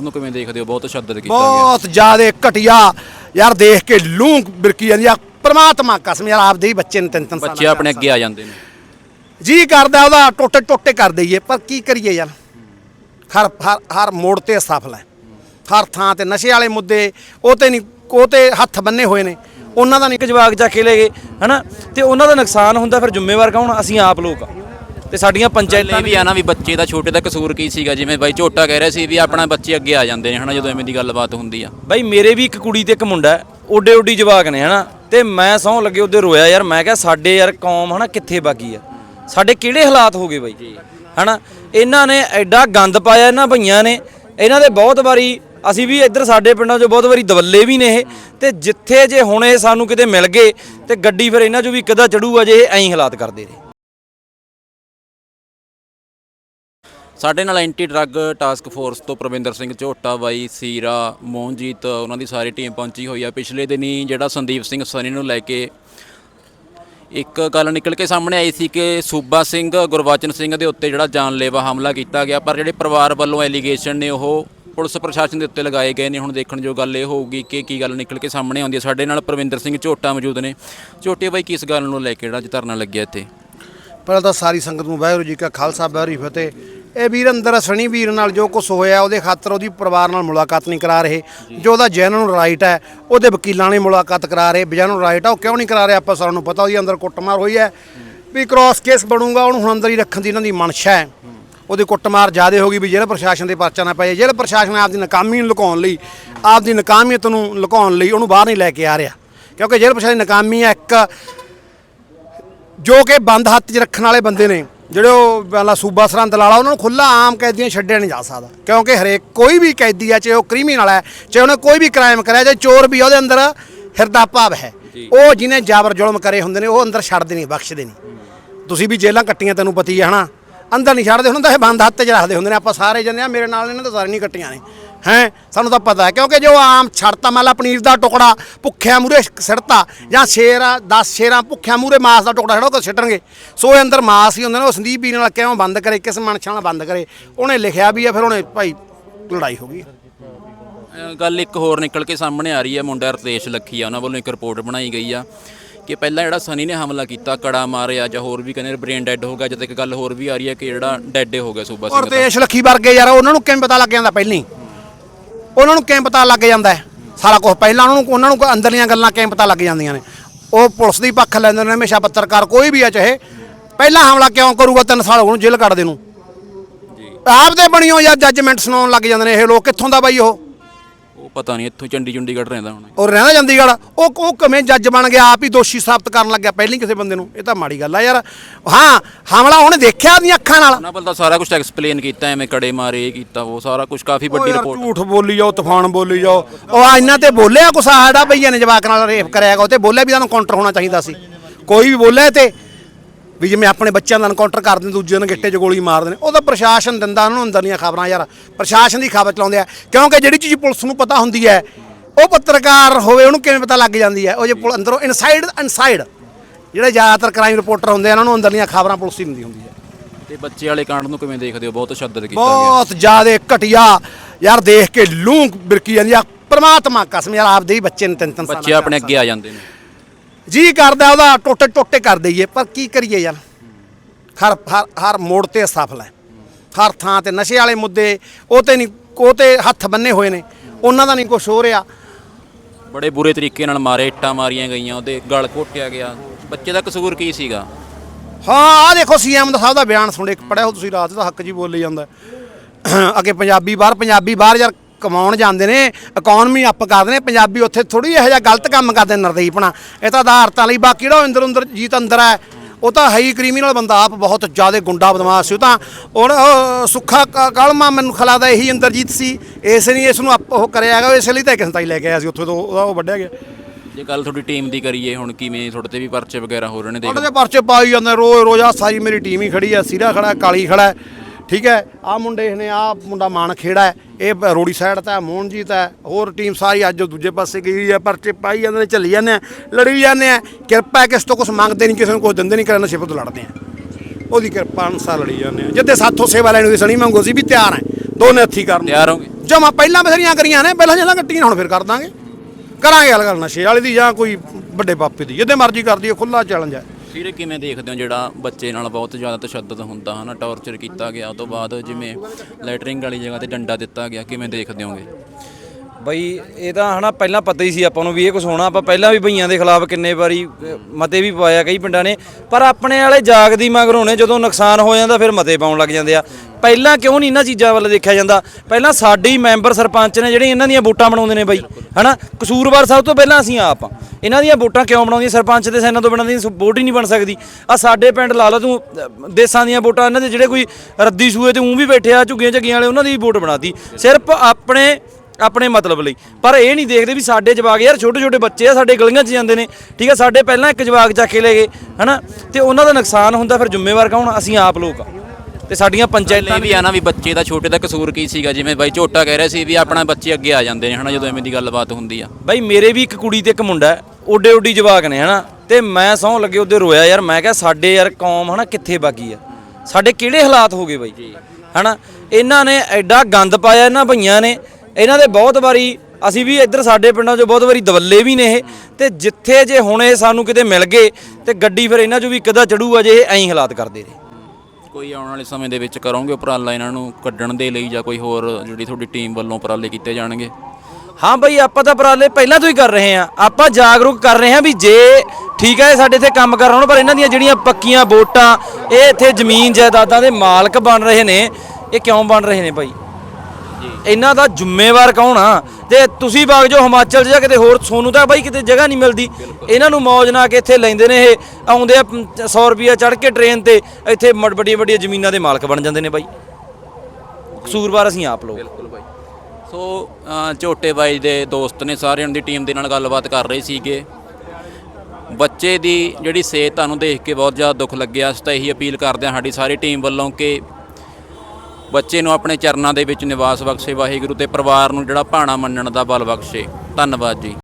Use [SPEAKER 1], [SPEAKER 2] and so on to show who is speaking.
[SPEAKER 1] ਨੂੰ ਕਿਵੇਂ ਦੇਖਦੇ ਹੋ? ਬਹੁਤ ਤਸ਼ੱਦਦ ਕੀਤਾ ਗਿਆ।
[SPEAKER 2] ਬਹੁਤ ਜ਼ਿਆਦਾ ਘਟਿਆ। ਯਾਰ ਦੇਖ ਕੇ ਲੂੰ ਬਿਰਕੀ ਜਾਂਦੀ ਆ। ਪ੍ਰਮਾਤਮਾ ਕਸਮ ਯਾਰ ਆਪਦੇ ਹੀ ਬੱਚੇ ਨੇ ਤਿੰਨ ਤਿੰਨ
[SPEAKER 1] ਬੱਚੇ ਆਪਣੇ ਅੱਗੇ ਆ ਜਾਂਦੇ ਨੇ।
[SPEAKER 2] ਜੀ ਕਰਦਾ ਉਹਦਾ ਟੋਟੇ ਟੋਟੇ ਕਰ ਦਈਏ। ਪਰ ਕੀ ਕਰੀਏ ਯਾਰ? ਹਰ ਹਰ ਹਰ ਮੋੜ ਤੇ ਸਫਲ ਹੈ। ਹਰ ਥਾਂ ਤੇ ਨਸ਼ੇ ਵਾਲੇ ਮੁੱਦੇ ਉਹ ਤੇ ਨਹੀਂ ਉਹ ਤੇ ਹੱਥ ਬੰਨੇ ਹੋਏ ਨੇ। ਉਹਨਾਂ ਦਾ ਨਹੀਂ
[SPEAKER 3] ਜਵਾਕ ਚੱਕ ਕੇ ਲੈ ਗਏ ਹਨਾ? ਤੇ ਉਹਨਾਂ ਦਾ ਨੁਕਸਾਨ ਹੁੰਦਾ ਫਿਰ ਜ਼ਿੰਮੇਵਾਰ ਕੌਣ ਅਸੀਂ ਆਪ ਲੋਕ ਆ। ਤੇ ਸਾਡੀਆਂ ਪੰਚਾਇਤਾਂ
[SPEAKER 1] ਇਹ ਵੀ ਆ ਨਾ ਵੀ ਬੱਚੇ ਦਾ ਛੋਟੇ ਦਾ ਕਸੂਰ ਕੀ ਸੀਗਾ? ਜਿਵੇਂ ਬਾਈ ਝੋਟਾ ਕਹਿ ਰਿਹਾ ਸੀ ਵੀ ਆਪਣਾ ਬੱਚੇ ਅੱਗੇ ਆ ਜਾਂਦੇ ਨੇ ਹਨਾ ਜਦੋਂ ਐਵੇਂ ਦੀ ਗੱਲਬਾਤ ਹੁੰਦੀ ਆ।
[SPEAKER 3] ਬਾਈ ਮੇਰੇ ਵੀ ਇੱਕ ਕੁੜੀ ਤੇ ਇੱਕ ਮੁੰਡਾ ਓਡੇ ਓਡੀ ਜਵਾਕ ਨੇ ਹਨਾ। ਤੇ ਮੈਂ ਸਹੁੰ ਲੱਗੇ ਉਹਦੇ ਰੋਇਆ ਯਾਰ ਮੈਂ ਕਿਹਾ ਸਾਡੇ ਯਾਰ ਕੌਮ ਹਨਾ ਕਿੱਥੇ ਬਾਗੀ ਆ? ਸਾਡੇ ਕਿਹੜੇ ਹਾਲਾਤ ਹੋ ਗਏ ਬਾਈ? ਹਨਾ ਇਹਨਾਂ ਨੇ ਐਡਾ ਗੰਦ ਪਾਇਆ ਇਹਨਾਂ ਭਈਆਂ ਨੇ। ਇਹਨਾਂ ਦੇ ਬਹੁਤ ਵਾਰੀ ਅਸੀਂ ਵੀ ਇੱਧਰ ਸਾਡੇ ਪਿੰਡਾਂ 'ਚੋਂ ਬਹੁਤ ਵਾਰੀ ਦਵੱਲੇ ਵੀ ਨੇ ਇਹ। ਤੇ ਜਿੱਥੇ ਜੇ ਹੁਣ ਇਹ ਸਾਨੂੰ ਕਿਤੇ ਮਿਲ ਗਏ ਤੇ ਗੱਡੀ ਫਿਰ ਇਹਨਾਂ 'ਚੋਂ ਵੀ ਕਿੱਦਾਂ ਚੜੂਗਾ ਜੇ ਇਹ ਐਂ ਹਾਲਾਤ ਕਰਦੇ ਨੇ।
[SPEAKER 1] ਸਾਡੇ ਨਾਲ ਐਂਟੀ ਡਰੱਗ ਟਾਸਕ ਫੋਰਸ ਤੋਂ ਪ੍ਰਵਿੰਦਰ ਸਿੰਘ ਝੋਟਾ, ਬਾਈ ਸੀਰਾ, ਮੋਹਨਜੀਤ ਉਹਨਾਂ ਦੀ ਸਾਰੀ ਟੀਮ ਪਹੁੰਚੀ ਹੋਈ ਆ। ਪਿਛਲੇ ਦਿਨੀ ਜਿਹੜਾ ਸੰਦੀਪ ਸਿੰਘ ਸਨੀ ਨੂੰ ਲੈ ਕੇ ਇੱਕ ਗੱਲ ਨਿਕਲ ਕੇ ਸਾਹਮਣੇ ਆਈ ਸੀ ਕਿ ਸੂਬਾ ਸਿੰਘ ਗੁਰਬਚਨ ਸਿੰਘ ਦੇ ਉੱਤੇ ਜਿਹੜਾ ਜਾਨਲੇਵਾ ਹਮਲਾ ਕੀਤਾ ਗਿਆ, ਪਰ ਜਿਹੜੇ ਪਰਿਵਾਰ ਵੱਲੋਂ ਐਲੀਗੇਸ਼ਨ ਨੇ ਉਹ ਪੁਲਿਸ ਪ੍ਰਸ਼ਾਸਨ ਦੇ ਉੱਤੇ ਲਗਾਏ ਗਏ ਨੇ। ਹੁਣ ਦੇਖਣ ਜੋ ਗੱਲ ਇਹ ਹੋਊਗੀ ਕਿ ਕੀ ਗੱਲ ਨਿਕਲ ਕੇ ਸਾਹਮਣੇ ਆਉਂਦੀ ਹੈ। ਸਾਡੇ ਨਾਲ ਪ੍ਰਵਿੰਦਰ ਸਿੰਘ ਝੋਟਾ ਮੌਜੂਦ ਨੇ। ਝੋਟੇ ਬਾਈ, ਕਿਸ ਗੱਲ ਨੂੰ ਲੈ ਕੇ ਜਿਹੜਾ ਅੱਜ ਧਰਨਾ ਲੱਗਿਆ ਇੱਥੇ?
[SPEAKER 2] ਪਹਿਲਾਂ ਤਾਂ ਸਾਰੀ ਸੰਗਤ ਨੂੰ ਵਾਹਿਗੁਰੂ ਜੀ ਕਾ ਖਾਲਸਾ, ਵਾਹਿਗੁਰੂ ਫਤਿਹ। ਇਹ ਵੀਰ ਅੰਦਰ ਸਣੀ ਵੀਰ ਨਾਲ ਜੋ ਕੁਝ ਹੋਇਆ ਉਹਦੇ ਖਾਤਰ ਉਹਦੀ ਪਰਿਵਾਰ ਨਾਲ ਮੁਲਾਕਾਤ ਨਹੀਂ ਕਰਾ ਰਹੇ। ਜੋ। ਉਹਦਾ ਜੈਨੂਨ ਰਾਈਟ ਹੈ ਉਹਦੇ ਵਕੀਲਾਂ ਨੇ ਮੁਲਾਕਾਤ ਕਰਾ ਰਹੇ। ਬਜੈਨੂਨ ਰਾਈਟ ਹੈ ਉਹ ਕਿਉਂ ਨਹੀਂ ਕਰਾ ਰਹੇ? ਆਪਾਂ ਸਾਰਿਆਂ ਨੂੰ ਪਤਾ ਉਹਦੀ ਅੰਦਰ ਕੁੱਟਮਾਰ ਹੋਈ ਹੈ। ਵੀ ਕ੍ਰਾਸ ਕੇਸ ਬਣੂਗਾ ਉਹਨੂੰ ਹੁਣ ਅੰਦਰ ਹੀ ਰੱਖਣ ਦੀ ਇਹਨਾਂ ਦੀ ਮਨਸ਼ਾ ਹੈ। ਉਹਦੀ ਕੁੱਟਮਾਰ ਜ਼ਿਆਦਾ ਹੋ ਗਈ ਵੀ ਜੇਲ੍ਹ ਪ੍ਰਸ਼ਾਸਨ ਦੇ ਪਰਚਾ ਨਾ ਪਏ ਜੇਲ੍ਹ ਪ੍ਰਸ਼ਾਸਨ ਆਪਦੀ ਨਾਕਾਮੀ ਨੂੰ ਲੁਕਾਉਣ ਲਈ ਆਪਦੀ ਨਾਕਾਮੀਅਤ ਨੂੰ ਲੁਕਾਉਣ ਲਈ ਉਹਨੂੰ ਬਾਹਰ ਨਹੀਂ ਲੈ ਕੇ ਆ ਰਿਹਾ। ਕਿਉਂਕਿ ਜੇਲ੍ਹ ਪ੍ਰਸ਼ਾਸਨ ਦੀ ਨਾਕਾਮੀ ਹੈ ਇੱਕ ਜੋ ਕਿ ਬੰਦ ਹੱਥ 'ਚ ਰੱਖਣ ਵਾਲੇ ਬੰਦੇ ਨੇ। ਜਿਹੜੇ ਉਹ ਪਹਿਲਾਂ ਸੂਬਾ ਸਰਹੰਦ ਲਾਲਾ ਉਹਨਾਂ ਨੂੰ ਖੁੱਲਾ ਆਮ ਕੈਦੀਆਂ ਛੱਡਿਆ ਨਹੀਂ ਜਾ ਸਕਦਾ। ਕਿਉਂਕਿ ਹਰੇਕ ਕੋਈ ਵੀ ਕੈਦੀ ਆ ਚਾਹੇ ਉਹ ਕ੍ਰਿਮੀਨਲ ਹੈ ਚਾਹੇ ਉਹਨੇ ਕੋਈ ਵੀ ਕ੍ਰਾਈਮ ਕਰਿਆ ਚਾਹੇ ਚੋਰ ਵੀ ਆ, ਉਹਦੇ ਅੰਦਰ ਹਿਰਦਾ ਭਾਵ ਹੈ ਉਹ ਜਿਹਨੇ ਜਾਬਰ ਜ਼ੁਲਮ ਕਰੇ ਹੁੰਦੇ ਨੇ ਉਹ ਅੰਦਰ ਛੱਡਦੇ ਨਹੀਂ ਬਖਸ਼ਦੇ ਨਹੀਂ। ਤੁਸੀਂ ਵੀ ਜੇਲਾਂ ਕੱਟੀਆਂ ਤੈਨੂੰ ਪਤੀ ਹੈ ਹਨਾ? ਅੰਦਰ ਨਹੀਂ ਛੱਡਦੇ ਹੁੰਦਾ ਇਹ ਬੰਦ ਹੱਥ 'ਚ ਰੱਖਦੇ ਹੁੰਦੇ ਨੇ ਆਪਾਂ ਸਾਰੇ ਜੰਨੇ ਆ ਮੇਰੇ ਨਾਲ ਇਹਨਾਂ ਤਾਂ ਸਾਰੇ ਨਹੀਂ ਕੱਟੀਆਂ ਨੇ। ਹੈ? ਸਾਨੂੰ ਤਾਂ ਪਤਾ ਹੈ ਕਿਉਂਕਿ ਜੋ ਆਮ ਛੜਤਾ ਮੰਨ ਲਾ ਪਨੀਰ ਦਾ ਟੁਕੜਾ ਭੁੱਖਿਆਂ ਮੂਰੇ ਸਿੱਟਤਾ ਜਾਂ ਸ਼ੇਰ 10 ਸ਼ੇਰਾਂ ਭੁੱਖਿਆਂ ਮੂਰੇ ਮਾਸ ਦਾ ਟੁਕੜਾ ਛੜੋ ਤਾਂ ਸਿੱਟਣਗੇ। ਸੋ ਇਹ ਅੰਦਰ ਮਾਸ ਹੀ ਹੁੰਦੇ ਨੇ ਉਹ ਸੰਦੀਪ ਵੀਰ ਨਾਲ ਕਿਉਂ ਬੰਦ ਕਰੇ ਕਿਸ ਮਨਸ਼ਾ ਨਾਲ ਬੰਦ ਕਰੇ? ਉਹਨੇ ਲਿਖਿਆ ਵੀ ਆ ਫਿਰ ਉਹਨੇ ਭਾਈ ਲੜਾਈ ਹੋ ਗਈ।
[SPEAKER 1] ਗੱਲ ਇੱਕ ਹੋਰ ਨਿਕਲ ਕੇ ਸਾਹਮਣੇ ਆ ਰਹੀ ਹੈ ਮੁੰਡਾ ਰਤੇਸ਼ ਲੱਖੀ ਆ ਉਹਨਾਂ ਵੱਲੋਂ ਇੱਕ ਰਿਪੋਰਟ ਬਣਾਈ ਗਈ ਆ ਕਿ ਪਹਿਲਾਂ ਜਿਹੜਾ ਸਨੀ ਨੇ ਹਮਲਾ ਕੀਤਾ ਕੜਾ ਮਾਰਿਆ ਜਾਂ ਹੋਰ ਵੀ ਕਹਿੰਦੇ ਬ੍ਰੇਨ ਡੈਡ ਹੋ ਗਿਆ ਜਦ ਇੱਕ ਗੱਲ ਹੋਰ ਵੀ ਆ ਰਹੀ ਹੈ ਕਿ ਜਿਹੜਾ ਡੈਡ ਹੋ ਗਿਆ ਸੂਬਾ ਸਿੰਘ
[SPEAKER 2] ਦੇਸ਼ ਲੱਖੀ ਵਰਗੇ ਯਾਰ ਉਹਨਾਂ ਨੂੰ ਕਿਵੇਂ ਪਤਾ ਲੱਗ ਜਾਂਦਾ ਪਹਿਲਾਂ ਹੀ? ਉਹਨਾਂ ਨੂੰ ਕਿਵੇਂ ਪਤਾ ਲੱਗ ਜਾਂਦਾ ਹੈ? ਸਾਰਾ ਕੁਝ ਪਹਿਲਾਂ ਉਹਨਾਂ ਨੂੰ ਉਹਨਾਂ ਨੂੰ ਅੰਦਰਲੀਆਂ ਗੱਲਾਂ ਕਿਵੇਂ ਪਤਾ ਲੱਗ ਜਾਂਦੀਆਂ ਨੇ? ਉਹ ਪੁਲਿਸ ਦੀ ਪੱਖ ਲੈਂਦੇ ਨੇ ਹਮੇਸ਼ਾ ਪੱਤਰਕਾਰ ਕੋਈ ਵੀ ਆ ਚਾਹੇ ਪਹਿਲਾਂ ਹਮਲਾ ਕਿਉਂ ਕਰੂਗਾ ਤਿੰਨ ਸਾਲ ਉਹਨੂੰ ਜੇਲ੍ਹ ਕੱਢ ਦੇ ਨੂੰ? ਆਪ ਦੇ ਬਣਿਓ ਯਾਰ ਜੱਜਮੈਂਟ ਸੁਣਾਉਣ ਲੱਗ ਜਾਂਦੇ ਨੇ ਇਹ ਲੋਕ ਕਿੱਥੋਂ ਦਾ ਬਾਈ ਉਹ?
[SPEAKER 1] ਪਤਾ ਨਹੀਂ ਇੱਥੋਂ ਚੰਡੀ ਚੁੰਡੀਗੜ੍ਹ ਰਹਿੰਦਾ ਹੁਣ।
[SPEAKER 2] ਔਰ ਰਹਿਣਾ ਚੰਡੀਗੜ੍ਹ ਉਹ ਉਹ ਕਿਵੇਂ ਜੱਜ ਬਣ ਗਿਆ ਆਪ ਹੀ ਦੋਸ਼ੀ ਸਾਬਤ ਕਰਨ ਲੱਗਿਆ ਪਹਿਲਾਂ ਹੀ ਕਿਸੇ ਬੰਦੇ ਨੂੰ। ਇਹ ਤਾਂ ਮਾੜੀ ਗੱਲ ਆ ਯਾਰ। ਹਾਂ ਹਮਲਾ ਉਹਨੇ ਦੇਖਿਆ ਉਹਦੀਆਂ ਅੱਖਾਂ ਨਾਲ।
[SPEAKER 1] ਉਹਨਾਂ ਤਾਂ ਸਾਰਾ ਕੁਝ ਐਕਸਪਲੇਨ ਕੀਤਾ ਐਵੇਂ ਕੜੇ ਮਾਰੇ ਇਹ ਕੀਤਾ ਉਹ ਸਾਰਾ ਕੁਝ ਕਾਫੀ ਵੱਡੀ
[SPEAKER 2] ਯਾਰ
[SPEAKER 1] ਰਿਪੋਰਟ
[SPEAKER 2] ਝੂਠ ਬੋਲੀ ਜਾਓ ਤੂਫਾਨ ਬੋਲੀ ਜਾਓ। ਉਹ ਆ ਇਹਨਾਂ ਤੇ ਬੋਲਿਆ ਕੁਛ ਸਾਡਾ ਬਈਆ ਨੇ ਜਵਾਕ ਨਾਲ ਰੇਪ ਕਰਿਆਗਾ ਉਹ ਤੇ ਬੋਲਿਆ ਵੀ ਤੁਹਾਨੂੰ ਕਾਊਂਟਰ ਹੋਣਾ ਚਾਹੀਦਾ ਸੀ। ਕੋਈ ਵੀ ਬੋਲਿਆ ਤੇ ਵੀ ਜਿਵੇਂ ਆਪਣੇ ਬੱਚਿਆਂ ਦਾ ਐਨਕਾਊਂਟਰ ਕਰਦੇ ਨੇ ਦੂਜੇ ਨੂੰ ਗਿੱਟੇ 'ਚ ਗੋਲੀ ਮਾਰਦੇ ਨੇ ਉਹ ਤਾਂ ਪ੍ਰਸ਼ਾਸਨ ਦਿੰਦਾ ਉਹਨੂੰ ਅੰਦਰਲੀਆਂ ਖਬਰਾਂ ਯਾਰ ਪ੍ਰਸ਼ਾਸਨ ਦੀ ਖਬਰ ਚਲਾਉਂਦੇ ਆ। ਕਿਉਂਕਿ ਜਿਹੜੀ ਚੀਜ਼ ਪੁਲਿਸ ਨੂੰ ਪਤਾ ਹੁੰਦੀ ਹੈ ਉਹ ਪੱਤਰਕਾਰ ਹੋਵੇ ਉਹਨੂੰ ਕਿਵੇਂ ਪਤਾ ਲੱਗ ਜਾਂਦੀ ਹੈ? ਉਹ ਜੇ ਪੁਲ- ਅੰਦਰੋਂ ਇਨਸਾਈਡ ਇਨਸਾਈਡ ਜਿਹੜੇ ਜ਼ਿਆਦਾਤਰ ਕ੍ਰਾਈਮ ਰਿਪੋਰਟਰ ਹੁੰਦੇ ਆ ਉਹਨਾਂ ਨੂੰ ਅੰਦਰਲੀਆਂ ਖਬਰਾਂ ਪੁਲਿਸ ਹੀ ਦਿੰਦੀ ਹੁੰਦੀ ਹੈ।
[SPEAKER 1] ਤੇ ਬੱਚੇ ਵਾਲੇ ਕਾਂਡ ਨੂੰ ਕਿਵੇਂ ਦੇਖਦੇ ਹੋ? ਬਹੁਤ ਤਸ਼ੱਦਦ ਕੀਤਾ ਗਿਆ।
[SPEAKER 2] ਬਹੁਤ ਜ਼ਿਆਦਾ ਘਟਿਆ ਯਾਰ ਦੇਖ ਕੇ ਲੂੰ ਬਿਰਕੀ ਜਾਂਦੀ ਆ ਪ੍ਰਮਾਤਮਾ ਕਸਮ ਯਾਰ ਆਪਦੇ ਹੀ ਬੱਚੇ ਨੇ ਤਿੰਨ ਤਿੰਨ ਸਾਲਾਂ
[SPEAKER 1] ਬੱਚੇ ਆਪਣੇ ਅੱਗੇ ਆ ਜਾਂਦੇ ਨੇ।
[SPEAKER 2] ਜੀ ਕਰਦਾ ਉਹਦਾ ਟੋਟੇ ਟੋਟੇ ਕਰ ਦਈਏ ਪਰ ਕੀ ਕਰੀਏ ਯਾਰ? ਹਰ ਹਰ ਹਰ ਮੋੜ ਤੇ ਸਫਲ ਹੈ। ਹਰ ਥਾਂ ਤੇ ਨਸ਼ੇ ਵਾਲੇ ਮੁੱਦੇ ਉਹ ਤੇ ਨਹੀਂ ਉਹ ਤੇ ਹੱਥ ਬੰਨੇ ਹੋਏ ਨੇ। ਉਹਨਾਂ ਦਾ ਨਹੀਂ ਕੁਝ ਹੋ ਰਿਹਾ।
[SPEAKER 1] ਬੜੇ ਬੁਰੇ ਤਰੀਕੇ ਨਾਲ ਮਾਰੇ ਇੱਟਾਂ ਮਾਰੀਆਂ ਗਈਆਂ ਉਹਦੇ ਗਲ ਘੋਟਿਆ ਗਿਆ। ਬੱਚੇ ਦਾ ਕਸੂਰ ਕੀ ਸੀਗਾ?
[SPEAKER 2] ਹਾਂ ਆ ਦੇਖੋ ਸੀਐਮ ਦਾ ਸਾਹਿਬ ਦਾ ਬਿਆਨ ਸੁਣੇ ਪੜਿਆ ਹੋ ਤੁਸੀਂ ਰਾਤ ਦਾ ਹੱਕ ਜੀ ਬੋਲੀ ਜਾਂਦਾ। ਅੱਗੇ ਪੰਜਾਬੀ ਬਾਹਰ ਪੰਜਾਬੀ ਬਾਹਰ ਯਾਰ ਕਮਾਉਣ ਜਾਂਦੇ ਨੇ ਇਕਨੋਮੀ ਅਪ ਕਰਦੇ ਨੇ ਪੰਜਾਬੀ ਉੱਥੇ ਥੋੜੀ ਇਹੋ ਜਿਹਾ ਗਲਤ ਕੰਮ ਕਰਦੇ ਨੇ ਨਰਦੀਪਣਾ ਇਹ ਤਾਂ ਆਧਾਰਤਾਂ ਲਈ ਬਾਕੀ ਜਿਹੜਾ ਅੰਦਰ ਅੰਦਰ ਜੀਤ ਅੰਦਰ ਹੈ ਉਹ ਤਾਂ ਹੈ ਹੀ ਕ੍ਰਿਮੀਨਲ ਬੰਦਾ ਆਪ ਬਹੁਤ ਜ਼ਿਆਦਾ ਗੁੰਡਾ ਬਦਮਾਸ਼ ਸੀ ਉਹ ਤਾਂ। ਹੁਣ ਉਹ ਸੁੱਖਾ ਕਲਮਾ ਮੈਨੂੰ ਖਲਾਦਾ ਇਹੀ ਅੰਦਰਜੀਤ ਸੀ ਇਸ ਨਹੀਂ ਇਸ ਨੂੰ ਆਪ ਉਹ ਕਰਿਆ ਹੈਗਾ ਇਸ ਲਈ ਤਾਂ ਕਿਸਨ ਤਾਈ ਲੈ ਕੇ ਆਇਆ ਸੀ ਉੱਥੇ ਤੋਂ ਉਹਦਾ ਉਹ ਵੱਢਿਆ ਗਿਆ।
[SPEAKER 1] ਜੇ ਗੱਲ ਤੁਹਾਡੀ ਟੀਮ ਦੀ ਕਰੀਏ ਹੁਣ ਕਿਵੇਂ ਤੁਹਾਡੇ ਤੇ ਵੀ ਪਰਚੇ ਵਗੈਰਾ ਹੋ ਰਹੇ ਨੇ ਦੇਖ
[SPEAKER 2] ਦੇ ਪਰਚੇ ਪਾਈ ਜਾਂਦੇ ਰੋਜ਼ ਰੋਜ਼ਾ ਸਾਰੀ ਮੇਰੀ ਟੀਮ ਹੀ ਖੜੀ ਹੈ ਸਿਰਾ ਖੜਾ ਕਾਲੀ ਖੜਾ ਠੀਕ ਹੈ? ਆ ਮੁੰਡੇ ਨੇ ਆ ਮੁੰਡਾ ਮਾਨ ਖੇੜਾ ਇਹ ਰੋੜੀ ਸਾਈਡ ਤਾਂ ਮੋਹਨਜੀਤ ਹੈ। ਹੋਰ ਟੀਮ ਸਾਰੀ ਅੱਜ ਦੂਜੇ ਪਾਸੇ ਗਈ ਹੈ ਪਰਚੇ ਪਾਈ ਜਾਂਦੇ ਨੇ ਚੱਲੀ ਜਾਂਦੇ ਆ ਲੜੀ ਜਾਂਦੇ ਆ ਕਿਰਪਾ ਹੈ ਕਿਸ ਤੋਂ ਕੁਝ ਮੰਗਦੇ ਨਹੀਂ ਕਿਸੇ ਨੂੰ ਕੁਝ ਦਿੰਦੇ ਨਹੀਂ ਕਰਨ ਸਿਫਤ ਲੜਦੇ ਆ। ਉਹਦੀ ਕਿਰਪਾ ਅਨਸਾਰ ਲੜੀ ਜਾਂਦੇ ਆ। ਜਿੱਦੇ ਸਾਥੋਂ ਸੇਵਾ ਲੈਣ ਦੀ ਸਣੀ ਮੰਗੋ ਸੀ ਵੀ ਤਿਆਰ ਹੈ। ਦੋਨੇ ਹੱਥੀ ਕਰਨ
[SPEAKER 1] ਤਿਆਰ ਹੋਗੇ।
[SPEAKER 2] ਜਮਾ ਪਹਿਲਾਂ ਬਥੇਰੀਆਂ ਕਰੀਆਂ ਨੇ ਪਹਿਲਾਂ ਜਿਹੜੀਆਂ ਕੱਟੀਆਂ ਹੁਣ ਫਿਰ ਕਰ ਦਾਂਗੇ। ਕਰਾਂਗੇ ਗੱਲ ਗੱਲ ਨਸ਼ੇ ਵਾਲੀ ਦੀ ਜਾਂ ਕੋਈ ਵੱਡੇ ਪਾਪੇ ਦੀ। ਜਿੱਦੇ ਮਰਜ਼ੀ ਕਰਦੀ ਹੈ ਖੁੱਲਾ ਚੈਲੰਜ ਹੈ।
[SPEAKER 1] ਵੀਰੇ ਕਿਵੇਂ ਦੇਖਦੇ ਹੋ ਜਿਹੜਾ ਬੱਚੇ ਨਾਲ ਬਹੁਤ ਜ਼ਿਆਦਾ ਤਸ਼ੱਦਦ ਹੁੰਦਾ, ਹਨਾ? ਟੌਰਚਰ ਕੀਤਾ ਗਿਆ, ਉਹ ਤੋਂ ਬਾਅਦ ਜਿਵੇਂ ਲੈਟਰਿੰਗ ਵਾਲੀ ਜਗ੍ਹਾ ਤੇ ਡੰਡਾ ਦਿੱਤਾ ਗਿਆ, ਕਿਵੇਂ ਦੇਖਦੇ ਹੋਗੇ?
[SPEAKER 3] ਬਈ, ਇਹ ਤਾਂ ਹਨਾ ਪਹਿਲਾਂ ਪਤਾ ਹੀ ਸੀ ਆਪਾਂ ਨੂੰ ਵੀ ਇਹ ਕੁਝ ਹੋਣਾ। ਆਪਾਂ ਪਹਿਲਾਂ ਵੀ ਭਈਆਂ ਦੇ ਖਿਲਾਫ ਕਿੰਨੇ ਵਾਰੀ ਮਤੇ ਵੀ ਪਾਇਆ ਕਈ ਪਿੰਡਾਂ ਨੇ। ਪਰ ਆਪਣੇ ਵਾਲੇ ਜਾਗਦੀ ਮਗਰ ਹੋਣੇ ਜਦੋਂ ਨੁਕਸਾਨ ਹੋ ਜਾਂਦਾ ਫਿਰ ਮਤੇ ਪਾਉਣ ਲੱਗ ਜਾਂਦੇ ਆ। ਪਹਿਲਾਂ ਕਿਉਂ ਨਹੀਂ ਇਹਨਾਂ ਚੀਜ਼ਾਂ ਵੱਲ ਦੇਖਿਆ ਜਾਂਦਾ? ਪਹਿਲਾਂ ਸਾਡੇ ਹੀ ਮੈਂਬਰ ਸਰਪੰਚ ਨੇ ਜਿਹੜੇ ਇਹਨਾਂ ਦੀਆਂ ਵੋਟਾਂ ਬਣਾਉਂਦੇ ਨੇ ਬਈ, ਹਨਾ? ਕਸੂਰਵਾਰ ਸਭ ਤੋਂ ਪਹਿਲਾਂ ਅਸੀਂ ਆਪ ਇਹਨਾਂ ਦੀਆਂ ਵੋਟਾਂ ਕਿਉਂ ਬਣਾਉਂਦੀਆਂ? ਸਰਪੰਚ ਦੇ ਸੈਨਾਂ ਤੋਂ ਬਿਨਾਂ ਦੀ ਵੋਟ ਹੀ ਨਹੀਂ ਬਣ ਸਕਦੀ। ਆ ਸਾਡੇ ਪਿੰਡ ਲਾ ਲਓ, ਤੂੰ ਦੇਸਾਂ ਦੀਆਂ ਵੋਟਾਂ, ਇਹਨਾਂ ਦੇ ਜਿਹੜੇ ਕੋਈ ਰੱਦੀ ਸੂਏ ਤੇ ਉਂ ਵੀ ਬੈਠੇ ਆ, ਝੁੱਗੀਆਂ ਝੱਗੀਆਂ ਵਾਲੇ, ਉਹਨਾਂ ਦੀ ਵੋਟ ਬਣਾਤੀ। ਸਿਰਫ ਆਪਣੇ ਆਪਣੇ ਮਤਲਬ ਲਈ। ਪਰ ਇਹ ਨਹੀਂ ਦੇਖਦੇ ਵੀ ਸਾਡੇ ਜਵਾਕ ਯਾਰ ਛੋਟੇ ਛੋਟੇ ਬੱਚੇ ਆ ਸਾਡੇ ਗਲੀਆਂ 'ਚ ਜਾਂਦੇ ਨੇ। ਠੀਕ ਆ ਸਾਡੇ ਪਹਿਲਾਂ ਇੱਕ ਜਵਾਕ ਚੱਕ ਕੇ ਲੈ ਗਏ ਹਨਾ? ਤੇ ਉਹਨਾਂ ਦਾ ਨੁਕਸਾਨ ਹੁੰਦਾ ਫਿਰ ਜ਼ਿੰਮੇਵਾਰ ਕੌਣ ਅਸੀਂ ਆਪ ਲੋਕ ਆ। ਤੇ ਸਾਡੀਆਂ ਪੰਚਾਇਤਾਂ
[SPEAKER 1] ਵੀ ਆ ਨਾ ਵੀ ਬੱਚੇ ਦਾ ਛੋਟੇ ਦਾ ਕਸੂਰ ਕੀ ਸੀਗਾ? ਜਿਵੇਂ ਬਾਈ ਝੋਟਾ ਕਹਿ ਰਿਹਾ ਸੀ ਵੀ ਆਪਣਾ ਬੱਚੇ ਅੱਗੇ ਆ ਜਾਂਦੇ ਨੇ ਹਨਾ? ਜਦੋਂ ਐਵੇਂ ਦੀ ਗੱਲਬਾਤ ਹੁੰਦੀ ਆ।
[SPEAKER 3] ਬਾਈ ਮੇਰੇ ਵੀ ਇੱਕ ਕੁੜੀ ਤੇ ਇੱਕ ਮੁੰਡਾ ਓਡੇ ਓਡੀ ਜਵਾਕ ਨੇ ਹਨਾ? ਤੇ ਮੈਂ ਸਹੁੰ ਲੱਗੇ ਉਹਦੇ ਰੋਇਆ ਯਾਰ ਮੈਂ ਕਿਹਾ ਸਾਡੇ ਯਾਰ ਕੌਮ ਹਨਾ ਕਿੱਥੇ ਬਾਗੀ ਆ? ਸਾਡੇ ਕਿਹੜੇ ਹਾਲਾਤ ਹੋ ਗਏ ਬਾਈ? ਹਨਾ? ਇਹਨਾਂ ਨੇ ਐਡਾ ਗੰਦ ਪਾਇਆ ਇਹਨਾਂ ਭਈਆਂ ਨੇ। ਇਹਨਾਂ ਦੇ ਬਹੁਤ ਵਾਰੀ ਅਸੀਂ ਵੀ ਇੱਧਰ ਸਾਡੇ ਪਿੰਡਾਂ 'ਚ ਬਹੁਤ ਵਾਰੀ ਦਵੱਲੇ ਵੀ ਨੇ ਇਹ। ਤੇ ਜਿੱਥੇ ਜੇ ਹੁਣ ਇਹ ਸਾਨੂੰ ਕਿਤੇ ਮਿਲ ਗਏ ਤੇ ਗੱਡੀ ਫਿਰ ਇਹਨਾਂ 'ਚੋਂ ਵੀ ਕਿੱਦਾਂ ਚੜੂਗਾ ਜੇ ਇਹ ਐਂ ਹਾਲਾਤ ਕਰਦੇ ਨੇ
[SPEAKER 1] ਕੋਈ ਆਉਣ ਵਾਲੇ ਸਮੇਂ ਦੇ ਵਿੱਚ ਕਰੋਗੇ ਉਪਰਾਲਾ ਇਹਨਾਂ ਨੂੰ ਕੱਢਣ ਦੇ ਲਈ ਜਾਂ ਕੋਈ ਹੋਰ ਜਿਹੜੀ ਤੁਹਾਡੀ ਟੀਮ ਵੱਲੋਂ ਉਪਰਾਲੇ ਕੀਤੇ ਜਾਣਗੇ?
[SPEAKER 3] ਹਾਂ ਬਈ ਆਪਾਂ ਤਾਂ ਉਪਰਾਲੇ ਪਹਿਲਾਂ ਤੋਂ ਹੀ ਕਰ ਰਹੇ ਹਾਂ। ਆਪਾਂ ਜਾਗਰੂਕ ਕਰ ਰਹੇ ਹਾਂ ਵੀ ਜੇ ਠੀਕ ਹੈ ਸਾਡੇ ਇੱਥੇ ਕੰਮ ਕਰ ਰਹੇ ਪਰ ਇਹਨਾਂ ਦੀਆਂ ਜਿਹੜੀਆਂ ਪੱਕੀਆਂ ਵੋਟਾਂ ਇਹ ਇੱਥੇ ਜ਼ਮੀਨ ਜਾਇਦਾਦਾਂ ਦੇ ਮਾਲਕ ਬਣ ਰਹੇ ਨੇ। ਇਹ ਕਿਉਂ ਬਣ ਰਹੇ ਨੇ ਭਾਈ ਇਹਨਾਂ ਦਾ ਜ਼ਿੰਮੇਵਾਰ ਕੌਣ ਆ? ਜੇ ਤੁਸੀਂ ਬਾਗ ਜੋ ਹਿਮਾਚਲ ਜਾਂ ਕਿਤੇ ਹੋਰ ਸੋਨੂੰ ਤਾਂ ਬਾਈ ਕਿਤੇ ਜਗ੍ਹਾ ਨਹੀਂ ਮਿਲਦੀ। ਇਹਨਾਂ ਨੂੰ ਮੌਜ ਨਾਲ ਕੇ ਇੱਥੇ ਲੈਂਦੇ ਨੇ ਇਹ ਆਉਂਦੇ ਆ 100 ਰੁਪਿਆ ਚੜ੍ਹ ਕੇ ਟ੍ਰੇਨ ਤੇ ਇੱਥੇ ਵੱਡੀਆਂ ਵੱਡੀਆਂ ਜ਼ਮੀਨਾਂ ਦੇ ਮਾਲਕ ਬਣ ਜਾਂਦੇ ਨੇ ਬਾਈ। ਕਸੂਰਵਾਰ ਅਸੀਂ ਆਪ ਲੋਕ।
[SPEAKER 1] ਬਿਲਕੁਲ ਬਾਈ। ਸੋ ਝੋਟੇ ਬਾਈ ਦੇ ਦੋਸਤ ਨੇ ਸਾਰਿਆਂ ਦੀ ਟੀਮ ਦੇ ਨਾਲ ਗੱਲਬਾਤ ਕਰ ਰਹੇ ਸੀਗੇ। ਬੱਚੇ ਦੀ ਜਿਹੜੀ ਸਿਹਤ ਤੁਹਾਨੂੰ ਦੇਖ ਕੇ ਬਹੁਤ ਜ਼ਿਆਦਾ ਦੁੱਖ ਲੱਗਿਆ ਅਸੀਂ ਤਾਂ ਇਹੀ ਅਪੀਲ ਕਰਦੇ ਹਾਂ ਸਾਡੀ ਸਾਰੀ ਟੀਮ ਵੱਲੋਂ ਕਿ ਬੱਚੇ ਨੂੰ ਆਪਣੇ ਚਰਨਾਂ ਦੇ ਵਿੱਚ ਨਿਵਾਸ ਬਖਸ਼ੇ ਵਾਹਿਗੁਰੂ ਤੇ ਪਰਿਵਾਰ ਨੂੰ ਜਿਹੜਾ ਭਾਣਾ ਮੰਨਣ ਦਾ ਬਲ ਬਖਸ਼ੇ। ਧੰਨਵਾਦ ਜੀ।